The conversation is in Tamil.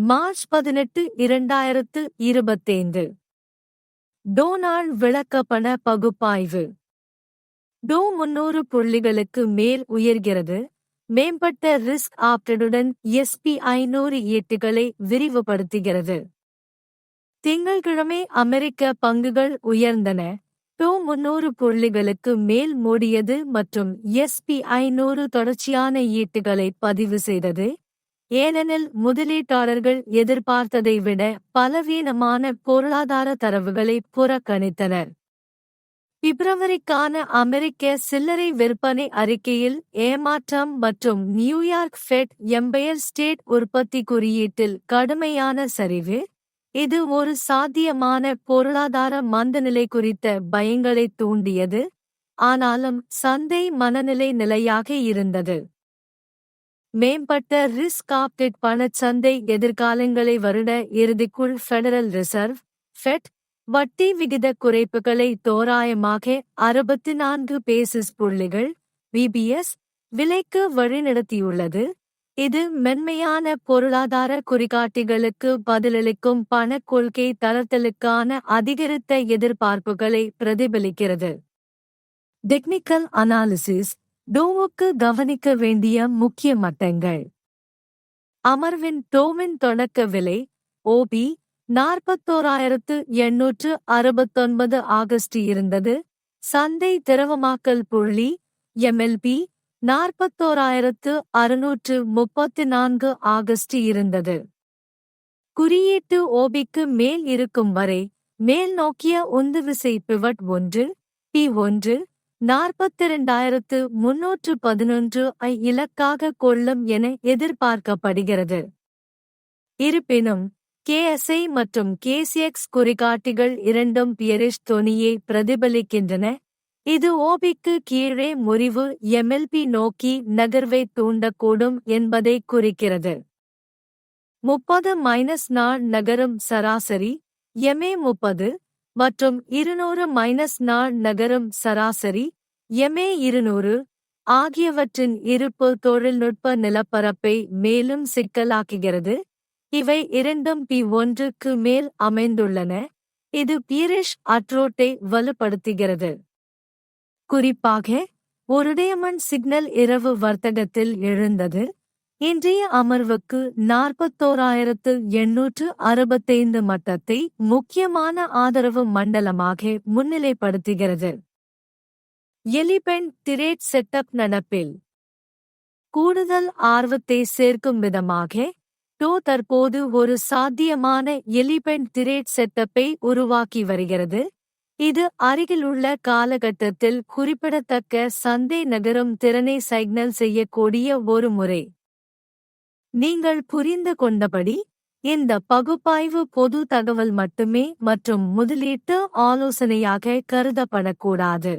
மார்ச் பதினெட்டு இரண்டாயிரத்து இருபத்தைந்து. டோனால் விளக்கப்பண பகுப்பாய்வு. டோ முன்னூறு புள்ளிகளுக்கு மேல் உயர்கிறது. மேம்பட்ட ரிஸ்க் ஆப்டனுடன் எஸ்பி ஐநூறு ஈட்டுகளை விரிவுபடுத்துகிறது. திங்கள்கிழமை அமெரிக்க பங்குகள் உயர்ந்தன. டோ முன்னூறு புள்ளிகளுக்கு மேல் மூடியது மற்றும் எஸ்பி ஐநூறு தொடர்ச்சியான ஈட்டுகளை பதிவு செய்தது ஏனெனில் முதலீட்டாளர்கள் எதிர்பார்த்ததை விட பலவீனமான பொருளாதார தரவுகளை புறக்கணித்தனர். பிப்ரவரிக்கான அமெரிக்க சில்லறை விற்பனை அறிக்கையில் ஏமாற்றம் மற்றும் நியூயார்க் ஃபெட் எம்பயர் ஸ்டேட் உற்பத்தி குறியீட்டில் கடுமையான சரிவு இது ஒரு சாத்தியமான பொருளாதார மந்தநிலை குறித்த பயங்களை தூண்டியது ஆனாலும் சந்தை மனநிலை நிலையாக இருந்தது. மேம்பட்ட ரிஸ்க் ஆப்டெட் பணச்சந்தை எதிர்காலங்களை வருட இறுதிக்குள் ஃபெடரல் ரிசர்வ் ஃபெட் வட்டி விகித குறைப்புகளை தோராயமாக அறுபத்தி நான்கு பேசிஸ் புள்ளிகள் விபிஎஸ் விலைக்கு வழிநடத்தியுள்ளது. இது மென்மையான பொருளாதார குறிகாட்டிகளுக்கு பதிலளிக்கும் பணக் கொள்கை தளர்த்தலுக்கான அதிகரித்த எதிர்பார்ப்புகளை பிரதிபலிக்கிறது. டெக்னிக்கல் அனாலிசிஸ் டோவுக்கு கவனிக்க வேண்டிய முக்கிய மட்டங்கள். அமர்வின் டோவின் தொடக்க விலை ஓபி நாற்பத்தோராயிரத்து எண்ணூற்று அறுபத்தொன்பது ஆகஸ்ட் இருந்தது. சந்தை திரவமாக்கல் புள்ளி எம்எல்பி நாற்பத்தோராயிரத்து அறுநூற்று முப்பத்தி நான்கு ஆகஸ்ட் இருந்தது. குறியீட்டு ஓபிக்கு மேல் இருக்கும் வரை மேல் நோக்கிய உந்துவிசை பிவட் ஒன்று பி ஒன்று நாற்பத்திரண்டாயிரத்து முன்னூற்று பதினொன்று ஐ இலக்காக கொள்ளும் என எதிர்பார்க்கப்படுகிறது. இருப்பினும் கேஎஸ்ஐ மற்றும் கேசிஎக்ஸ் குறிகாட்டிகள் இரண்டும் பியரிஷ் தொனியை பிரதிபலிக்கின்றன. இது ஓபிக்கு கீழே முறிவு எம்எல்பி நோக்கி நகர்வை தூண்டக்கூடும் என்பதை குறிக்கிறது. முப்பது மைனஸ் நாள் நகரும் சராசரி எம்ஏ முப்பது மற்றும் இருநூறு மைனஸ் நாள் நகரும் சராசரி எம்ஏ இருநூறு ஆகியவற்றின் இருப்பு தொழில்நுட்ப நிலப்பரப்பை மேலும் சிக்கலாக்குகிறது. இவை இரண்டும் பி ஒன்றுக்கு மேல் அமைந்துள்ளன. இது பீரிஷ் அட்ரோட்டை வலுப்படுத்துகிறது. குறிப்பாக ஒரு டேமண்ட் சிக்னல் இரவு வர்த்தகத்தில் எழுந்தது. இன்றைய அமர்வுக்கு நாற்பத்தோராயிரத்து எண்ணூற்று அறுபத்தைந்து மட்டத்தை முக்கியமான ஆதரவு மண்டலமாக முன்னிலைப்படுத்துகிறது. எலிபென் திரேட் செட்டப் நடப்பில் கூடுதல் ஆர்வத்தை சேர்க்கும் விதமாக டோ தற்போது ஒரு சாத்தியமான எலிபென் திரேட் செட்டப்பை உருவாக்கி வருகிறது. இது அருகிலுள்ள காலகட்டத்தில் குறிப்பிடத்தக்க சந்தை நகரும் திறனை சைக்னல் செய்யக்கூடிய ஒரு முறை. நீங்கள் புரிந்து கொண்டபடி இந்த பகுப்பாய்வு பொது தகவல் மட்டுமே மற்றும் முதலீட்டு ஆலோசனையாக கருதப்படக்கூடாது.